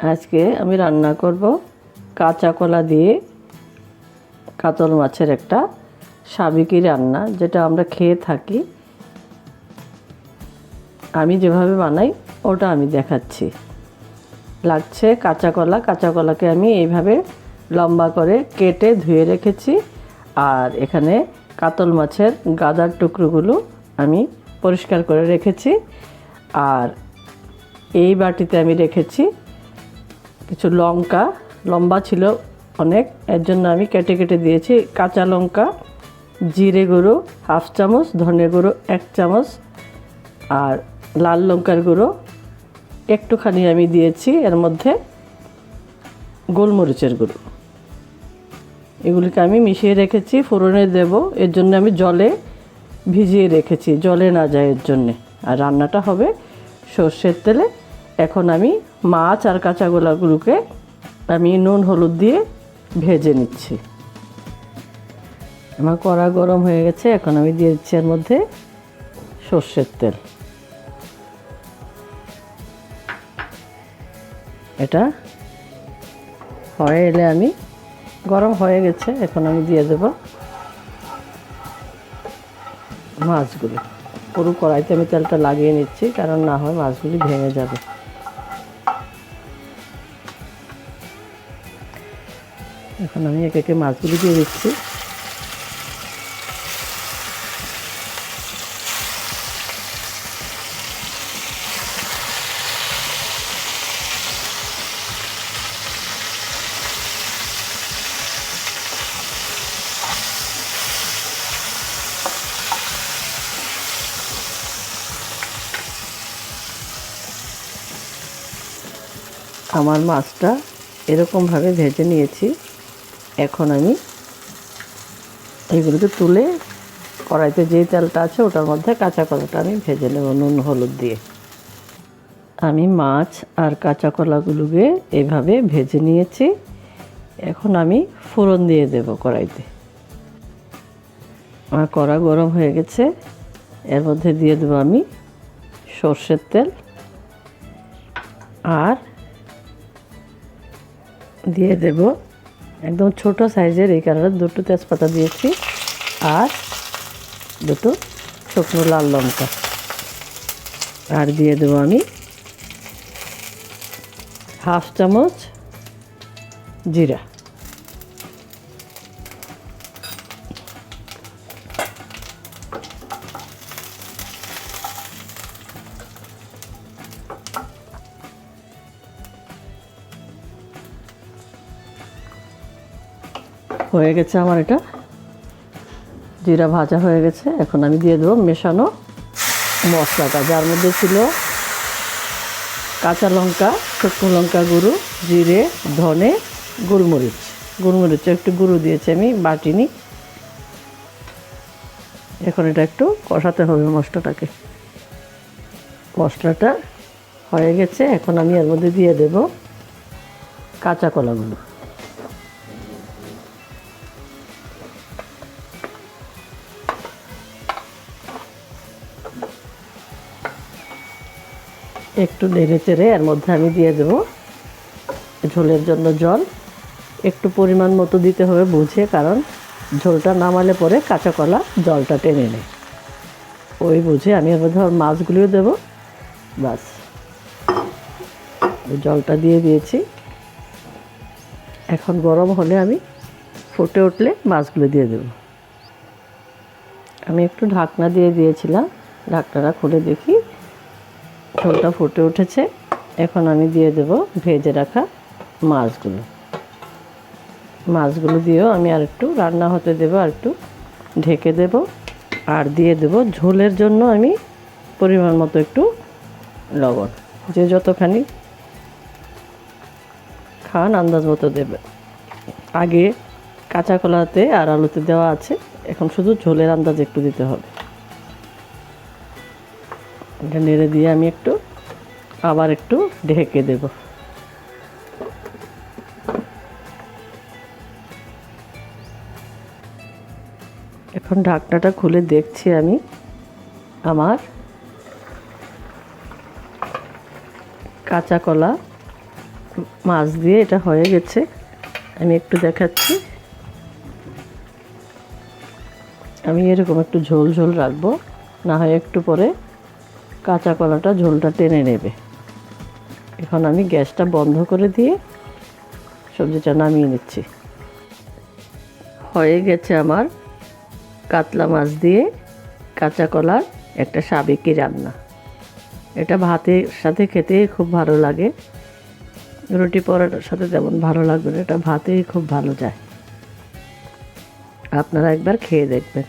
আজকে আমি রান্না করব কাঁচা কলা দিয়ে কাতল মাছের একটা সাবিকি রান্না, যেটা আমরা খেয়ে থাকি। আমি যেভাবে বানাই, ওটা আমি দেখাচ্ছি। লাগছে কাঁচা কলা। কাঁচা কলাকে আমি এইভাবে লম্বা করে কেটে ধুয়ে রেখেছি, আর এখানে কাতল মাছের গাদার টুকরোগুলো আমি পরিষ্কার করে রেখেছি, আর এই বাটিতে আমি রেখেছি কিছু লঙ্কা, লম্বা ছিল অনেক, এর জন্য আমি কেটে কেটে দিয়েছি কাঁচা লঙ্কা, জিরে গুঁড়ো, হাফ চামচ, ধনে গুঁড়ো, এক চামচ, আর লাল লঙ্কার গুঁড়ো। একটুখানি আমি দিয়েছি এর মধ্যে গোলমরিচের গুঁড়ো। এগুলিকে আমি মিশিয়ে রেখেছি, ফোড়নে দেব। এর জন্য আমি জলে ভিজিয়ে রেখেছি, জলে না যায় এর জন্যে। আর রান্নাটা হবে সর্ষের তেলে এখন আমি মাছ আর কাঁচা গোলাগুলোকে আমি নুন, হলুদ দিয়ে ভেজে নিচ্ছি। আমার কড়া গরম হয়ে গেছে, এখন আমি দিয়ে দিচ্ছি এর মধ্যে সর্ষের তেল। এটা হয়ে এলে আমি, গরম হয়ে গেছে, এখন আমি দিয়ে দেব মাছগুলো। পুরো কড়াইতে আমি তেলটা লাগিয়ে নিচ্ছি, কারণ না হয় মাছগুলি ভেঙে যাবে। এখন আমি একে একে মাছগুলি দিয়ে দিচ্ছি। আমার মাছটা এরকমভাবে ভেজে নিয়েছি। এখন আমি এগুলোকে তুলে কড়াইতে যে তেলটা আছে ওটার মধ্যে কাঁচা কলাটা আমি ভেজে নেব, নুন, হলুদ দিয়ে। আমি মাছ আর কাঁচা কলাগুলোকে এভাবে ভেজে নিয়েছি। এখন আমি ফোড়ন দিয়ে দেব কড়াইতে। আমার কড়া গরম হয়ে গেছে। এর মধ্যে দিয়ে দেবো আমি সর্ষের তেল আর দিয়ে দেব একদম ছোট সাইজের এই কারণে দুটো তেজপাতা দিয়েছি আর দুটো শুকনো লাল লঙ্কা। আর দিয়ে দেবো আমি হাফ চামচ জিরা। হয়ে গেছে আমার এটা। জিরা ভাজা হয়ে গেছে। এখন আমি দিয়ে দেবো মেশানো মশলাটা, যার মধ্যে ছিল কাঁচা লঙ্কা, শুকনো লঙ্কা গুঁড়ো, জিরে, ধনে গোলমরিচ গোলমরিচ একটু গুঁড়ো দিয়েছি আমি, বাটিনি। এখন এটা একটু কষাতে হবে মশলাটাকে। মশলাটা হয়ে গেছে। এখন আমি এর মধ্যে দিয়ে দেব কাঁচা কলাগুলো। একটু নেড়ে চেড়ে এর মধ্যে আমি দিয়ে দেব ঝোলের জন্য জল। একটু পরিমাণ মতো দিতে হবে বুঝে, কারণ ঝোলটা নামালে পরে কাঁচা কলা জলটা টেনে নেয়। ওই বুঝে আমি মধ্যে আমার মাছগুলিও দেবো। বাস জলটা দিয়ে দিয়েছি। এখন গরম হলে আমি ফুটে উঠলে মাছগুলো দিয়ে দেবো। আমি একটু ঢাকনা দিয়ে দিয়েছিলাম। ঢাকনাটা খুলে দেখি। ঝোলটা ফুটে উঠেছে। এখন আমি দিয়ে দেব ভেজে রাখা মাছগুলো। মাছগুলো দিয়েও আমি আর একটু রান্না হতে দেবো, আর একটু ঢেকে দেব। আর দিয়ে দেব ঝোলের জন্য আমি পরিমাণ মতো একটু লবণ। যে যতখানি খান আন্দাজ মতো দেবে। আগে কাঁচা কলাতে আর আলুতে দেওয়া আছে। এখন শুধু ঝোলের আন্দাজ একটু দিতে হবে। এটা নেড়ে দিয়ে আমি একটু আবার একটু ঢেকে দেব। এখন ঢাকনাটা খুলে দেখছি আমি আমার কাঁচা কলা মাছ দিয়ে এটা হয়ে গেছে। আমি একটু দেখাচ্ছি। আমি এরকম একটু ঝোল ঝোল রাখব, না হয় একটু পরে কাঁচা কলাটা ঝোলটা টেনে নেবে। এখন আমি গ্যাসটা বন্ধ করে দিয়ে সবজিটা নামিয়ে নিচ্ছি। হয়ে গেছে আমার কাতলা মাছ দিয়ে কাঁচা কলার একটা সাবেকি রান্না। এটা ভাতের সাথে খেতে খুব ভালো লাগে। রুটি পরোটার সাথে তেমন ভালো লাগবে না, এটা ভাতেই খুব ভালো যায়। আপনারা একবার খেয়ে দেখবেন।